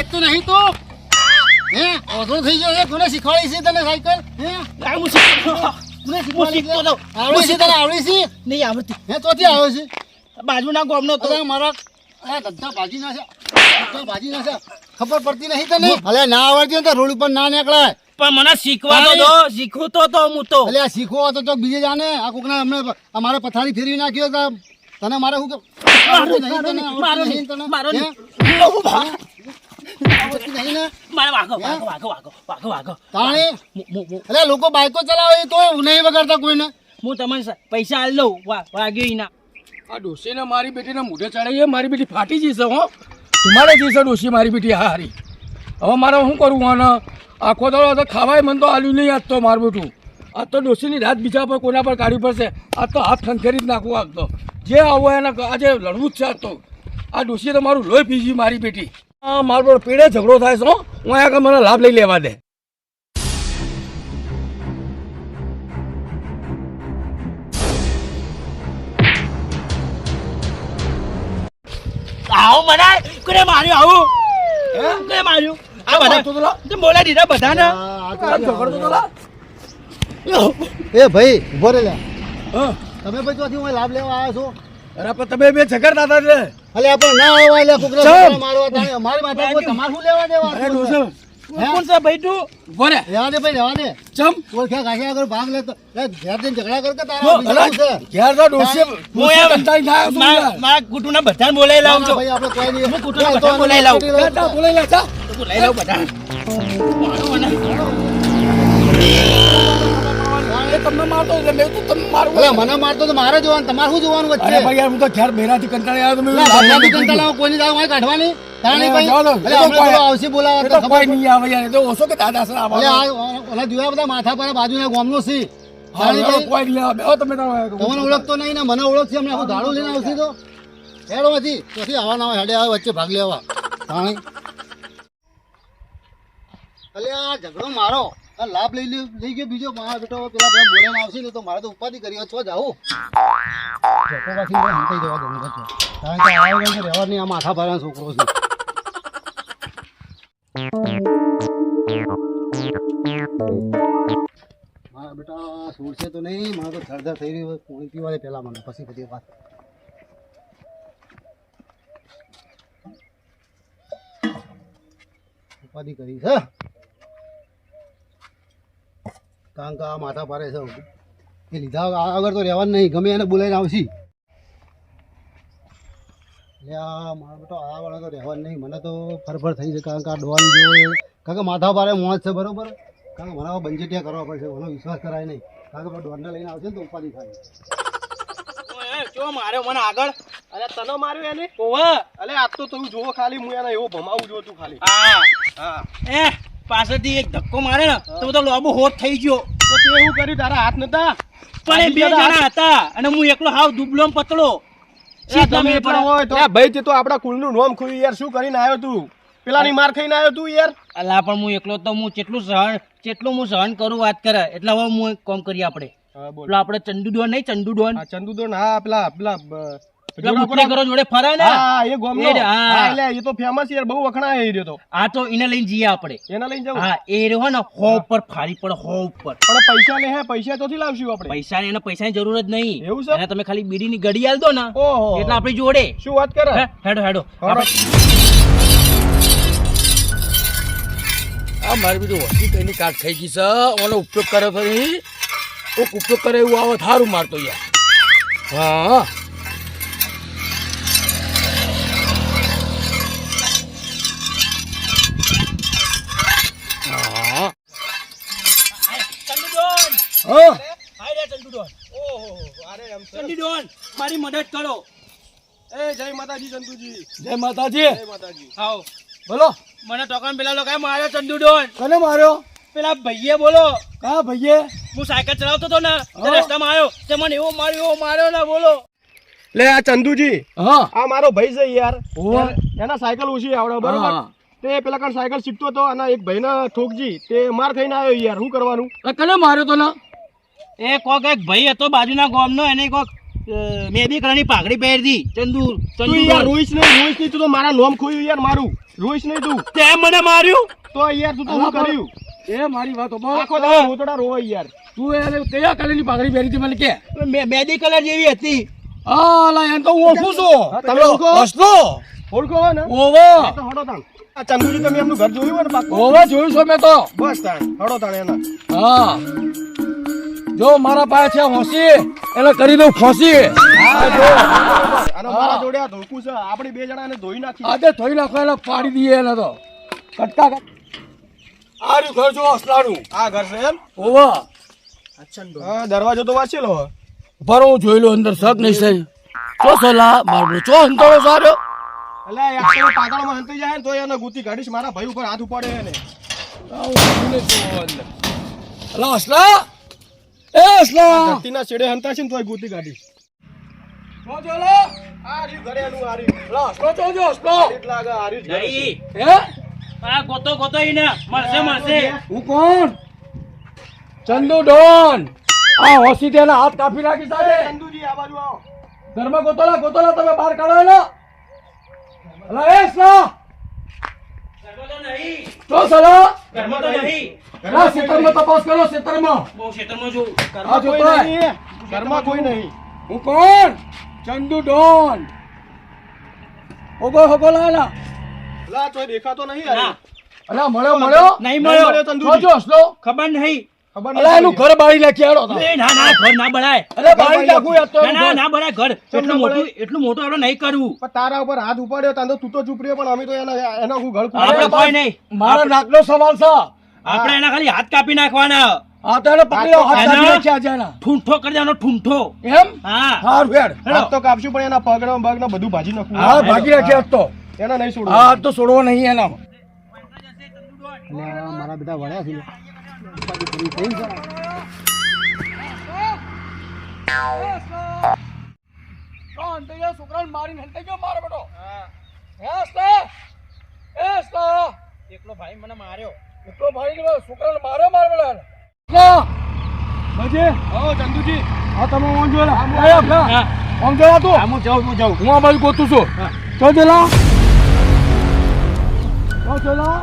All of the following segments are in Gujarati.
અલ્યા એ આપણે તો અરે દેખતો નહીં તો? હે? ઓધો થઈ ગયો છે કોને શીખવાડી છે તને સાયકલ? હે? આ હું શીખતો હું શીખતો? તો આવડી છે તને આવડી છે? નહીં આવડતી હે તોથી આવે છે? બાજુના ગામનો તો. મારા અરે ધંધા ભાજી ના છે. ધંધા ભાજી ના છે. ખબર પડતી નહીં તને? અલે ના આવડતી હોય તો રોડ ઉપર ના નીકળાય. પણ મને શીખવા દો. શીખું તો તો હું તો. અલે આ શીખવો તો તો બીજે જાને. આ કોકના અમને અમારે પથારી ફેરવી નાખ્યો તો તને મારે શું મારો નહીં તને, મારો નહીં, નહીં તને? મારો નહીં. અલે લોકો બાઈકો ચલાવે તો નહીં વગાડતા કોઈને. હું તમને પૈસા આલ દઉં વા- વાગ્યો ના. આ ડોશીને મારી બેટીને મોઢે ચડાવીએ મારી બેટી ફાટી જશે હો. તમારે જશે ડોશી મારી બેટી હારી. હવે મારે શું કરવું આને? આખો દાડો તો ખાવાય મન તો આલ્યું નહીં આજ તો મારું બેટું. આજ તો ડોશીની રાત બીજા પર કોના પર કાઢવી પડશે? આજ તો હાથ ખંખેરી જ નાખવું આજ તો. જે આવું એને આજે લડવું જ છે આજ તો. આ ડોશીએ તો મારું લોહી પીજી મારી બેટી. મારો પર પીડે ઝઘડો થાય છે હું. આગળ મને લાભ લઈ લેવા દે. આવો મનાય કોને માર્યું આવું? કોને માર્યું? આ બધા તો તો બોલા બોલાવી દીધા બધાને. આ ઝઘડો તો લા. એ ભાઈ ઊભો રે લે. તમે ભાઈ ચોથી હું લાભ લેવા આવ્યા છો? અરે પણ તમે બે ઝઘડતા હતા એટલે અલે આપણે ના આવવા એટલે કોકને મારવા તાણે અમારી માથા તમારે શું લેવા દેવા અરે ડોશી કોણ છે ભાઈ તું ઊભો રહેવા દે ભાઈ રહેવા દે. ચમ! ગાંઠિયા આગળ ભાગ લે, ઘેર જઈને ઝઘડા તારા છે? ઘેર તો એમ- કંટાળી થાય છું મારા યાર. મારા કુટુંબના બધાને બોલાવી લાવું છું. ભાઈ આપણે કોઈ નહીં. હું કૂટુંબ ચાલ, તો બધા લાવું. જા, જા. બોલાવી લાવું બધા તમને મારતો એટલે મેં તો તમને મારું એટલે મને મારતો તો મારે જોવાનું તમારે શું જોવાનું વચ્ચે? અરે ભાઈ યાર, હું તો ઘેર બેરાથી કંટાળી આવ્યો તમે બેરાથી કંટાળા કોઈની દાવ મારી કાઢવાની? તાણે ભાઈ? આવશે તો ખબર નહીં. આવે યાર, તો ઓછો કે દાદા સર ઓલા જોયા બધા માથા પર બાજુના ગામનો તમને ઓળખતો નહીં ને મને ઓળખશે હમણાં આખું દાડું લઈને આવશે તો. આવા નવા હેડે આવે વચ્ચે ભાગ લેવા. તાણે. અલે આ ઝઘડો મારો. આ લાભ લઈ લ્યો લઈ ગયો બીજો મારા બેટો પેલા બધા બોલાઈને આવશે ને તો મારે તો ઉપાધિ કરી છો જાઉં ઝઘડોમાંથી મને હંતાઈ જવા દઉં પાછો. કારણ કે આ વખતે રહેવા નહીં આ માથા ભરા છોકરો છે મારા બેટા છોડશે તો નહીં મારે તો ધરધર થઈ રહ્યું હોય. પાણી પીવા પહેલાં મને પછી બધી વાત ઉપાધિ કરી છે કારણ કે આ માથા પારે છે એ લીધા આગળ તો રહેવાનું નહીં. ગમે એને બોલાવીને આવશી. એટલે આ મારો બેટો આ વાળા તો રહેવાનું નહીં. મને તો ફરફર થઈ છે. કારણ કે આ ડોન જેવો કારણ કે માથા પારે મોજ છે બરોબર? કારણ કે મને બંજેટિયા કરવા પડશે. મને વિશ્વાસ કરાય નહીં. કારણ કે ડોનને લઈને આવશે ને તો ઉપાધિ થાય. ચો માર્યો મને આગળ? અરે તને માર્યો એને? ઓવા. અરે આ તો તું જોવો ખાલી હું એને એવો ભમાવું જો તું ખાલી. હા. હા. એ પાછળથી એક ધક્કો મારે ને તો બધો લોબો હોત થઈ ગયો. તો તે એવું કર્યું? તારા હાથ નતા? પણ એ બે જણા હતા અને હું એકલો હાવ દુબલો ને પડે. ભાઈ તે તો આપડા કુલનું નોમ ખોયું યાર શું કરીને આવ્યો તું? પેલાની માર ખાઈને આવ્યો તું યાર? અલા પણ હું એકલો તો હું કેટલું સહન કેટલું હું સહન કરું વાત કરે એટલે હવે હું એક કામ કરીએ આપણે. આપણે ચંદુ ડોન નહીં ચંદુ ડોન આ ચંદુદોન હા પેલા પેલા બ- પેલા જોડા બુટલેગરો પર- જોડે ફરે ને? હા એ ગોમનો. હા. હા એટલે એ તો ફેમસ યાર બહુ વખણાય એ રહ્યો તો. આ તો એને લઈને જઈએ આપણે. એના લઈને જવું? હા એ રહ્યો ને હો ઉપર ફાડી પડે હો ઉપર. પણ પૈસા લે હે પૈસા તોથી લાવશું આપણે. પૈસા એને પૈસાની જરૂર જ નહીં. એવું છે? એને તમે ખાલી બીડીની ગડી આલ દો ને. ઓહો. એટલે આપણી જોડે. શું વાત કરે? હે, હેડો હેડો. આ મારી બીજું કાટ થઈ ગઈ છે. ઓનો ઉપયોગ કરે ફરી ઉપયોગ કરે એવું આવે થારું મારતો યાર. હા ચંદુ ડોન હા. હાય રે ચંદુ ડોન. ઓહો અરે એમ ચંદુ ડોન મારી મદદ કરો. એ જય માતાજી ચંદુજી. જય માતાજી. જય માતાજી. આવો બોલો. મને ટોકન પેલા લોકો માર્યો ચંદુ ડોન? કોને માર્યો? પેલા ભાઈએ બોલો. કા ભાઈએ? હું સાયકલ ચલાવતો હતો ને. રસ્તામાં આવ્યો. તે મને એવો માર્યો એવો માર્યો ને બોલો. લે આ ચંદુજી. હા. આ મારો ભાઈ છે યાર. એના સાયકલ ઓછી આવડે બરોબર. તે પેલા કાન સાયકલ શીખતો હતો અને એક ભાઈને ઠોકજી તે માર થઈને આવ્યો યાર. શું કરવાનું? કને માર્યો તો ના એ કોક એક ભાઈ હતો બાજુના ગામનો એને કોક મેદી કલરની પાઘડી પહેરતી. ચંદુ તું ચંદુ યાર રોહિત ને રોહિત નહીં તું તો મારા નોમ ખોયું યાર મારું. રોહિત નહીં તું તે મને માર્યું? તો યાર તું તો શું કર્યું? એ મારી વાત આખો દા મોટડા રોય યાર. તું એને કયા કલરની પાઘડી પહેરી હતી મને કે? મેદી કલર જેવી હતી. હા લા એમ તો હું ઓળખું છું. તમે ઓળખો? હસલો ઓળખો ને? ઓવો. તો હડો તાણ. આ ચંદુજી તમે એમનું ઘર જોયું હોય ને ઓવો જોયું છો મેં તો. બસ તાણ હડો તાણ એના. હા. જો મારા પાસે છે હોસી એને કરી દઉં ફોસી. અને મારા જોડે આ ધોકું છે. આપણી બે જણાને ધોઈ નાખી. આજે ધોઈ નાખો એને પાડી દઈએ એને તો. કટકા કટ. ઘર જો હસલાનું આ ઘર છે એમ? ઓવા હા દરવાજો તો વાંચેલો. ભરો હું જોઈ લો અંદર શક નહીં સહી ચો સલા મારો ચો અંતરો સારો. એટલે જાય ને તો એને ગુતી કાઢીશ. મારા ભાઈ ઉપર હાથ ઉપાડે એને. અલા હસલા એ હસલા ધરતીના છેડે હંતા છે ને તોય ગુતી કાઢીશ ચો જો લા આ રહ્યું ઘરે આ રહ્યું. અલા હસલો ચો જો હસલો એટલે આગળ આ રહ્યું જ ઘરે છે. નહીં હે? આ ગોતો ગોતો ઈને મળશે મળશે. હું કોણ? ચંદુ ડોન. આ હોસી હાથ કાપી નાખી સાહેબ ચંદુજી આ બાજુ આવો. ઘરમાં ગોતોલા ગોતોલા તમે બહાર કાઢો એનો. હલો એ હસલા તો સલા! ઘરમાં તો નહીં. અલા ક્ષેત્રમાં તપાસ કરો ક્ષેત્રમાં બહુ ક્ષેત્રમાં જો કર્મ કોઈ નહીં કર્મ કોઈ નહીં. હું કોણ ચંદુ ડોન! હોગો હોગો લાલા. લા તો દેખાતો નહીં ના. અલા મળ્યો મળ્યો? નહીં મળ્યો. ચંદુજી. જોજો હસલો. ખબર નહીં. ખબર અલા એનું ઘર બાળી નાખી હેડો એ ના ના ઘર ના બળાય. અરે બાળી નાખું ના ના બનાય ઘર. એટલું મોટું એટલું મોટું આપણે નહીં કરવું. પણ તારા ઉપર હાથ ઉપાડ્યો તાંતો તું તો ચૂપ પણ અમે તો એના એનો હું ઘર આપણે કોઈ નહીં. મારો નાકનો સવાલ છે. આપણે એના ખાલી હાથ કાપી નાખવાના. આ તો એને પકડી હાથ કાપી છે એના. ઠૂંઠો કરી દેવાનો ઠૂંઠો. એમ? હા. હારું હેડ. હાથ તો કાપશું પણ એના પગનો બગનો બધું ભાજી નાખવું. હા ભાગી નાખ્યા આજ તો. એના નહીં છોડવું હા તો છોડવો નહીં એના મારા બેટા વળ્યા છે. ઉપાધિ કરી થઈ છે. છોકરાને મારીને હંતાઈ ગયો મારો બેટો હે. હસલા? એ હસલા? એકલો ભાઈ મને માર્યો. એટલો ભાઈ ને છોકરાને મારો બેટા બજે. હા ચંદુજી. આ તમે જોઈ લો. હા ઓમ જોઈ તું. હા, હું જાઉં હું જાઉં. હું આ બાજુ ગોતું છું. ચો જેલા ચો જેલા?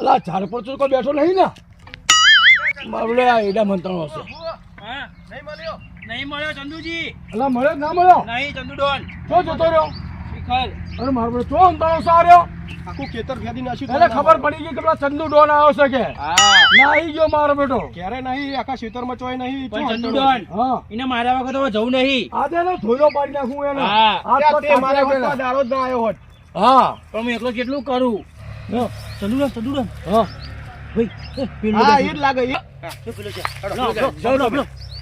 અલા ઝાડ પર કોઈ બેઠો નહીં ને? મારું લે આ એડા મંત્રણો હશે. હા નહીં મળ્યો. ચંદુજી. અલા મળ્યો ના મળ્યો? નહીં ચંદુ ડોન ચો જતો રહ્યો. શિખર અરે મારો બેટો ચો અંતરણો સાર્યો આખું ખેતર ફેદી નાખ્યું એને ખબર પડી. ગઈ કે પેલા ચંદુ ડોન આવ્યો છે કે? હા. ગયો મારો બેટો. ક્યારે નહીં? આખા ખેતરમાં ચોય નહીં પણ ચંદુ ડોન હા. એને માર્યા વગર તો જવું નહીં. આજે એને ધોઈલો પાડી નાખું એને. હા. તે મારા જ ના આવ્યો હોત. હા. પણ હું એકલો કેટલું કરું? ચંદુ ડોન ચંદુ ડોન હા. ભાઈ એ, હા એ જ લાગે એ પેલો છે.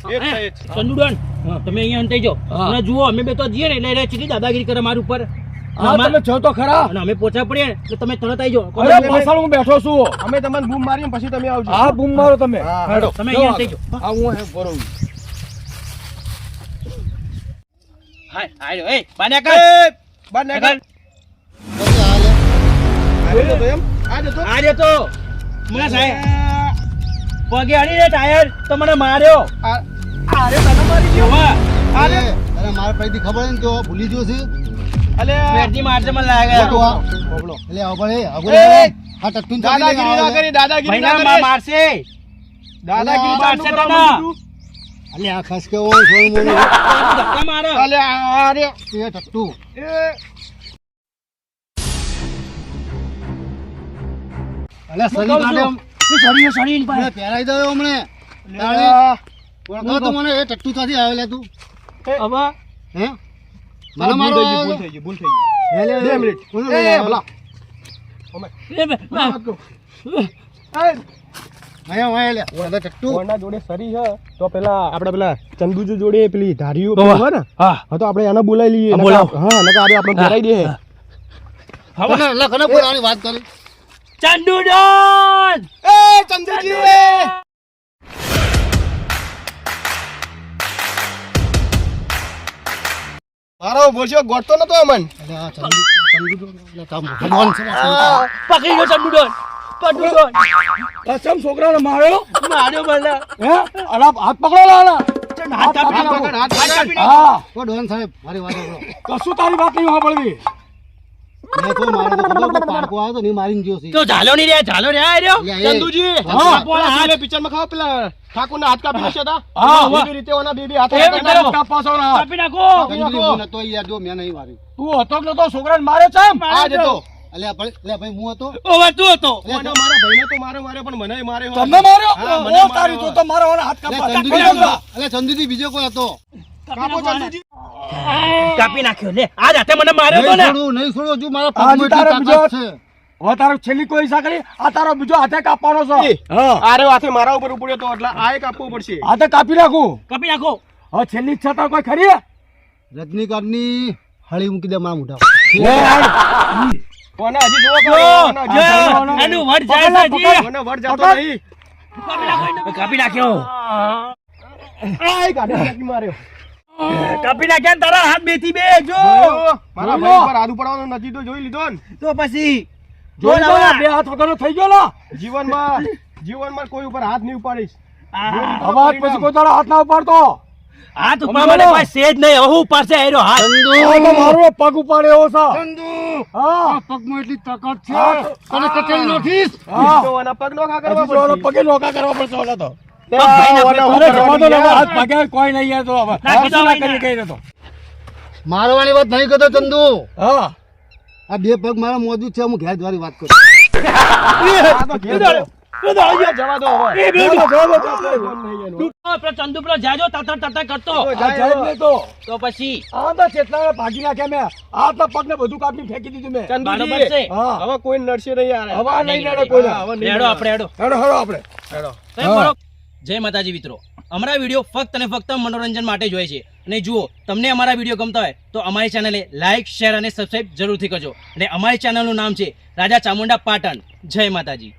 લો, લો, લો. એ જ છે, એ એ, જ છે. ચંદુ ડોન હા. તમે અહીંયા હંતાઈ જાઓ અને જુઓ અમે બે તો જઈએ ને એટલે ચીટલી દાદાગીરી કરે મારા ઉપર. હા અમાર- તમે છો તો ખરા. અને અમે પોચા પડીએ ને એટલે તમે તરત આવી જાઓ અરે પાછળ હું બેઠો છું. અમે તમને બૂમ મારીને પછી તમે આવજો. હા બૂમ મારો તમે. હેડો. તમે અહીંયા હંતાઈ જાઓ આ હું અહીં બરોબર હાય હાય એ બાન્યા કર બાર કર. નાખો. પછી હાલે. આવી જતો એમ. આ જતો આ રહ્યો તો. મને સાહેબ પગે અડીને ટાયર. તો મને માર્યો. આ આ તને મારી ગયો. અરે અરે. મારા પૈકી ખબર ને તો ભૂલી ગયો છે. અલે મેટી મારજે મને લાગે. તો આ. બોબડો. એટલે આવો પણ એ આગળ એ! આવે. આ ટટ્ટુન ચાલી દાદાગીરી ના કરી દાદાગીરી ભાઈ ના કરી મારશે દાદાગીરી મારશે તને. અલે આ ખસ કેવો સોળ મોળું. ધક્કા મારો. અલે અરે. એ ટટ્ટુ. એ. અલે સરી કાઢે. સરી સરી મને પહેરાઈ દો હમણે. ઓળખો તો મને એ ટટ્ટુ ત્યાંથી આવેલા તું હવે હે મને મારો ભૂલ થઈ ગઈ, ભૂલ થઈ ગઈ. બે મિનિટ. એ, ભલા. એ બે- વાત કહું. અહીંયા, અહીંયા લે. ઓલે ટટ્ટુ કોના જોડે સરી છે તો પેલા આપડે પેલા ચંદુજી જોડે પેલી ધારીઓ તો ને હા હા તો આપણે એને બોલાવી લઈએ હા, નકર બોલાવો. હા નકર આરે આપણે બોલાવી દઈએ કને બોલાવાની વાત કરી ચંદુ એ ચંદુજી મારો બોલશો ગોટતો નતો અમન. પકડી ગયો ચંદુ ડોન પટુ તો કસમ છોકરાને માર્યો માર્યો ભલા હે અલા હાથ પકડો લાલા હાથ પકડો હાથ. પકડ. હા ડોન સાહેબ મારી વાત. કશું તારી વાત નહીં સાંભળવી તો મારો ને છે. ઝાલો આ રહ્યો લ્યા, એ. ચંદુજી. હા. પેલા હાલે ખાવ પેલા ઠાકોરના હાથ કાપી નાખ્યા હા, એવી રીતે ઓના બેબી હાથે એ કાપી તારો નાખ્યા. કાપવા છો ના. કાપી નાખો. ચંદુજી યાર જો મેં નહીં માર્યું તું હતો કે નતો છોકરાને મારે છે એમ? આ જ હતો. ભાઈ અલ્યા ભાઈ હું હતો? તું મારા ભાઈને તો માર્યો માર્યો પણ મને માર્યો તમને માર્યો? ઓ તારી તો તો મારો હાથ કાપવા ચંદુજી ચંદુજી બીજો કોઈ હતો? કાપો નાખ્યો. લે આ જાતે મને માર્યો તો ને. છોડું નહીં છોડું હજુ મારા પગમાં એટલી તાકાત છે. હવે તારો છેલ્લી કોઈ ઈચ્છા આ તારો બીજો હાથે કાપવાનો છે. હા. આરે હાથે મારા ઉપર ઉપડ્યો તો એટલે આ એક આપવું પડશે. હાથે કાપી નાખું. કાપી નાખો. હવે છેલ્લી ઈચ્છા તો કોઈ ખરી? રજનીકાંતની હળી મૂકી દે મારા મોઢા કોને હજી જોવો. એનું વટ જાય છે હજી. ઓને વટ જાતો નહીં. કાપી નાખ્યો. આય કાઢી માર્યો. કાપી નાખ્યા તારા હાથ બેથી બે જો મારા ભાઈ ઉપર હાથ ઉપાડવાનો નથી તો જોઈ લીધો ને. તો પછી જોઈ લો બે હાથ વગરનો થઈ ગયો લા. જીવનમાં જીવનમાં કોઈ ઉપર હાથ નહીં ઉપાડીશ. હવે પછી કોઈ તારા હાથ ના ઉપાડતો. હાથ ઉપાડવા મને કોઈ સેજ નહીં. હવે હું ઉપાડશે એનો હાથ. આ મારો પગ ઉપાડે એવો છે. હા. પગમાં એટલી તાકાત છે. હા. તને કચડી નાખીશ? હા. તો પગ નોખા કરવા પડશે. પગે કરવા પડશે ઓલા તો. ના ને, કોઈ ના. કઈ મારવાની વાત નહીં કરતો ચંદુ આ બે પગ મારા મોજું છે હું ઘેર દ્વારી વાત કરું ચંદુ પેલો જાજો તતર તતર કરતો તો પછી આ તો ભાગી નાખ્યા મેં આ તો પગને બધું કાપી ફેંકી દીધું મેં બરાબર ચંદુજી, હવે કોઈ નડશે નહીં યાર હવે નહીં નડે. હવે હેડો આપણે હેડો હેડો હેડો આપણે સાહેબ, બોલો. જય માતાજી મિત્રો. અમારા વીડિયો ફક્ત અને ફક્ત મનોરંજન માટે જ હોય છે. અને જુઓ, તમને અમારા વીડિયો ગમતા હોય, તો અમારી ચેનલે લાઇક શેર અને સબસ્ક્રાઈબ જરૂરથી કરજો. અને અમારી ચેનલનું નામ છે રાજા ચામુંડા પાટણ. જય માતાજી.